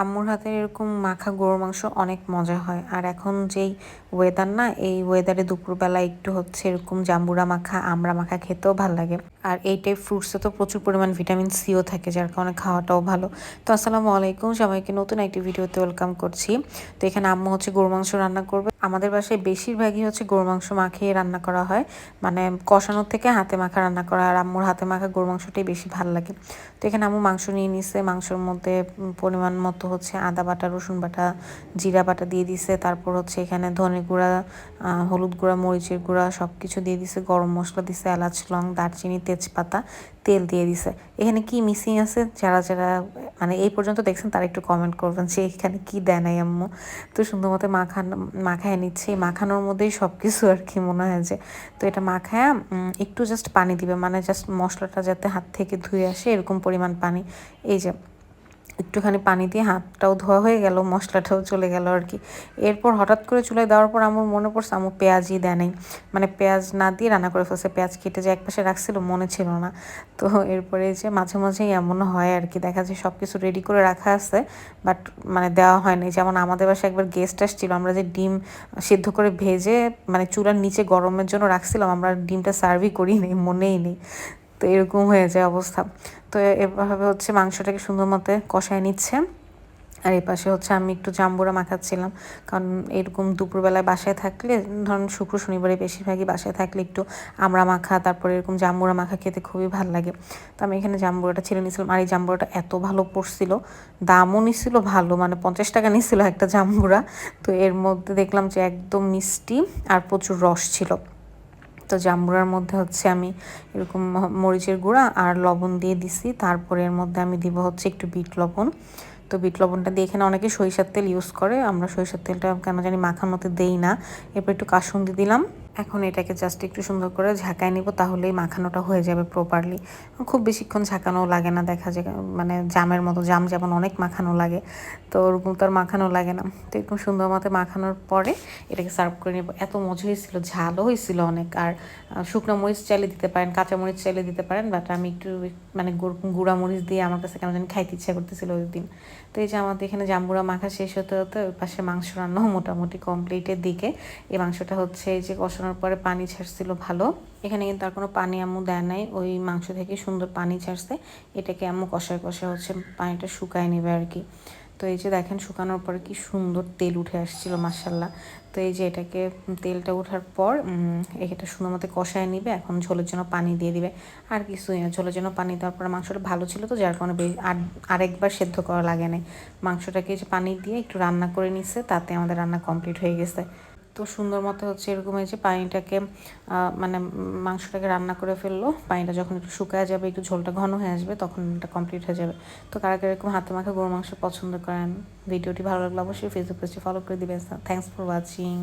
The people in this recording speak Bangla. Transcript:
আম্মুর হাতে এরকম মাখা গরুর মাংস অনেক মজা হয়। আর এখন যেই ওয়েদার না, এই ওয়েদারে দুপুরবেলা একটু হচ্ছে এরকম জাম্বুরা মাখা, আমড়া মাখা খেতেও ভালো লাগে। আর এই টাইপ ফ্রুটসে তো প্রচুর পরিমাণ ভিটামিন সিও থাকে, যার কারণে খাওয়াটাও ভালো। তো আসসালামু আলাইকুম, সবাইকে নতুন একটি ভিডিওতে ওয়েলকাম করছি। তো এখানে আম্মু হচ্ছে গরু মাংস রান্না করবে। আমাদের বাসায় বেশিরভাগই হচ্ছে গরু মাংস মাখিয়ে রান্না করা হয়। মানে কষানোর থেকে হাতে মাখা রান্না করা আর আম্মুর হাতে মাখা গরু মাংসটাই বেশি ভালো লাগে। তো এখানে আম্মু মাংস নিয়ে নিছে। মাংসের মধ্যে পরিমাণ মতো হচ্ছে আদা বাটা, রসুন বাটা, জিরা বাটা দিয়ে দিছে। তারপর হচ্ছে এখানে ধনে গুঁড়া হলুদ গুঁড়া, মরিচের গুঁড়া সব কিছু দিয়ে দিছে। গরম মশলা দিছে, এলাচ, লং, দারচিনি, তেজপাতা, তেল দিয়ে দিছে। এখানে কি মিসিং আছে? যারা যারা মানে এই পর্যন্ত দেখছেন তারা একটু কমেন্ট করবেন যে এখানে কি দেয় নাই আম্মু। তো সুন্দর মতো মাখানো মাখায় নিচ্ছে এই মাখানোর মধ্যেই সব কিছু আর কি মনে হয় যে, তো এটা মাখায় একটু জাস্ট পানি দিবে মানে জাস্ট মশলাটা যাতে হাত থেকে ধুয়ে আসে, এরকম পরিমাণ পানি। এই যে একটুখানি পানি দিয়ে হাতটাও ধোয়া হয়ে গেল, মশলাটাও চলে গেল আর কি। এরপর হঠাৎ করে চুলায় দেওয়ার পর আমার মনে পড়ছে আমার পেঁয়াজই দেয় নাই। মানে পেঁয়াজ না দিয়ে রান্না করে ফেলছে, পেঁয়াজ কেটে যে একপাশে রাখছিল মনে ছিল না। তো এরপরে যে মাঝে মাঝেই এমন হয় আর কি, দেখা যায় সব কিছু রেডি করে রাখা আছে বাট মানে দেওয়া হয়নি যেমন আমাদের বাসায় একবার গেস্ট আসছিল, আমরা যে ডিম সিদ্ধ করে ভেজে মানে চুলার নিচে গরমের জন্য রাখছিলাম, আমরা ডিমটা সার্ভই করি নেই মনেই নেই। তো এরকম হয়ে যায় অবস্থা। তো এভাবে হচ্ছে মাংসটাকে সুন্দর মতো কষায় নিচ্ছে। আর এই পাশে হচ্ছে আমি একটু জাম্বুরা মাখাচ্ছিলাম। কারণ এরকম দুপুরবেলায় বাসায় থাকলে, ধরুন শুক্র, শনিবারে বেশিরভাগই বাসায় থাকলে একটু আমড়া মাখা, তারপরে এরকম জাম্বুরা মাখা খেতে খুবই ভালো লাগে। তো আমি এখানে জাম্বুরাটা ছেড়ে নিয়েছিলাম। আর এই জাম্বুরাটা এত ভালো পড়ছিল দামও নিছিল ভালো মানে পঞ্চাশ টাকা নিছিল একটা জাম্বুরা। তো এর মধ্যে দেখলাম যে একদম মিষ্টি আর প্রচুর রস ছিল। তো জাম্বুরার মধ্যে হচ্ছে আমি এরকম মরিচের গুঁড়া আর লবণ দিয়ে দিছি। তারপরে এর মধ্যে আমি দিব হচ্ছে একটু বিট লবণ। তো বিট লবণটা দিয়ে এখানে অনেকে সরিষার তেল ইউজ করে। আমরা সরিষার তেলটা কেন জানি মাখানোতে দেই না। এরপর একটু কাসুন্দি দিলাম। এখন এটাকে জাস্ট একটু সুন্দর করে ঝাঁকায় নিব, তাহলেই মাখানোটা হয়ে যাবে প্রপারলি খুব বেশিক্ষণ ঝাঁকানো লাগে না, দেখা যায় মানে জামের মতো, জাম যেমন অনেক মাখানো লাগে, তো ওরকম তো আর মাখানো লাগে না। তো এরকম সুন্দর মতো মাখানোর পরে এটাকে সার্ভ করে নেব। এত মজা হয়েছিল, ঝালও হয়েছিল অনেক, আর শুকনো মরিচ চাইলে দিতে পারেন, কাঁচা মরিচ চাইলে দিতে পারেন বাট আমি একটু মানে গুঁড়া মরিচ দিয়ে আমার কাছে কেন জানি খাইতে ইচ্ছা করতেছিল ওই দিন। তো এই যে আমাদের এখানে জাম্বুরা মাখা শেষ হতে হতে ওই পাশে মাংস রান্নাও মোটামুটি কমপ্লিটের দিকে। এই মাংসটা হচ্ছে এই যে কষানোর পরে পানি ছাড়ছিল ভালো। এখানে কিন্তু আর কোনো পানি আম্মু দেয় নাই। ওই মাংস থেকে সুন্দর পানি ছাড়ছে। এটাকে আম্মু কষায় কষায় হচ্ছে পানিটা শুকায় নেবে আর কি। তো এই যে দেখেন শুকানোর পরে কি সুন্দর তেল উঠে আসছিল মাসাল্লাহ তো এই যে এটাকে তেলটা ওঠার পর এটা সুন্দর মতো কষায় নিবে, এখন ঝোলের জন্য পানি দিয়ে দিবে। আর কিছুই না, ঝোলের জন্য পানি দেওয়ার পরে মাংসটা ভালো ছিল তো, যার কারণে আর, আরেকবার সেদ্ধ করা লাগে না মাংসটাকে যে পানি দিয়ে একটু রান্না করে নিচ্ছে তাতে আমাদের রান্না কমপ্লিট হয়ে গেছে। তো সুন্দর মতো হচ্ছে এরকম যে পানিটাকে মানে মাংসটাকে রান্না করে ফেলল। পানিটা যখন একটু শুকায় যাবে, একটু ঝোলটা ঘন হয়ে আসবে, তখন এটা কমপ্লিট হয়ে যাবে। তো কারা কারা এরকম হাতে মাখা গরু মাংস পছন্দ করেন, ভিডিওটি ভালো লাগলে অবশ্যই ফেসবুক পেজটি ফলো করে দিবেন। Thanks for watching